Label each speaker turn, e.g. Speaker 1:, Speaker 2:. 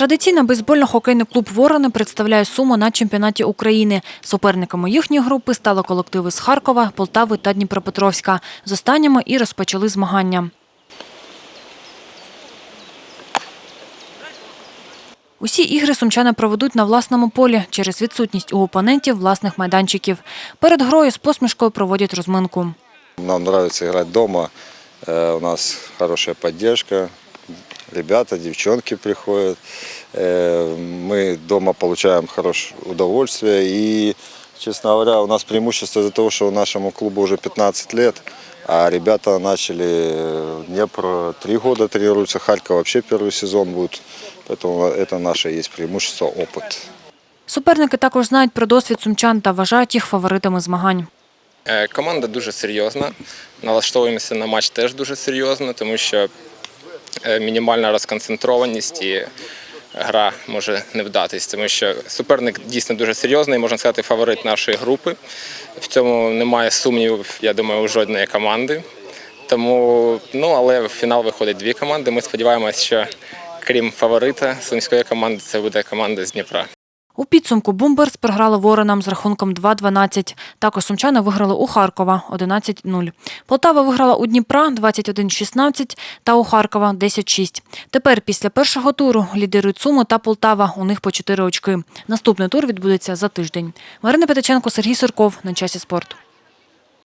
Speaker 1: Традиційно бейсбольно-хокейний клуб Ворони представляє Суму на чемпіонаті України. Суперниками їхньої групи стали колективи з Харкова, Полтави та Дніпропетровська. З останніми і розпочали змагання. Усі ігри сумчани проведуть на власному полі через відсутність у опонентів власних майданчиків. Перед грою з посмішкою проводять розминку.
Speaker 2: Нам нравится играть дома. Э, У нас хорошая поддержка Ребята, девчонки приходят. Э, Мы дома получаем хорошее удовольствие. И, честно говоря, у нас преимущество из-за того, что нашему клубу уже 15 лет. А ребята начали э, Днепр три года тренируются, Харьков вообще первый сезон будет. Поэтому это наше есть преимущество, опыт.
Speaker 1: Суперники також знають про досвід сумчан та вважають їх фаворитами змагань.
Speaker 3: Е, Команда дуже серйозна. Налаштовуємося на матч теж дуже серйозно, тому що е, мінімальна розконцентрованість і гра може не вдатись, тому що суперник дійсно дуже серйозний, можна сказати, фаворит нашої групи. В цьому немає сумнівів, я думаю, у жодної команди. Тому, ну але в фінал виходить дві команди. Ми сподіваємося, що крім фаворита сумської команди, це буде команда з Дніпра.
Speaker 1: У підсумку Бумберс програли Воронам з рахунком 2-12. Також сумчани виграли у Харкова 11-0. Полтава виграла у Дніпра 21-16 та у Харкова 10-6. Тепер після першого туру лідирують Суми та Полтава. У них по 4 очки. Наступний тур відбудеться за тиждень. Марина Петиченко, Сергій Сирков. На часі спорту.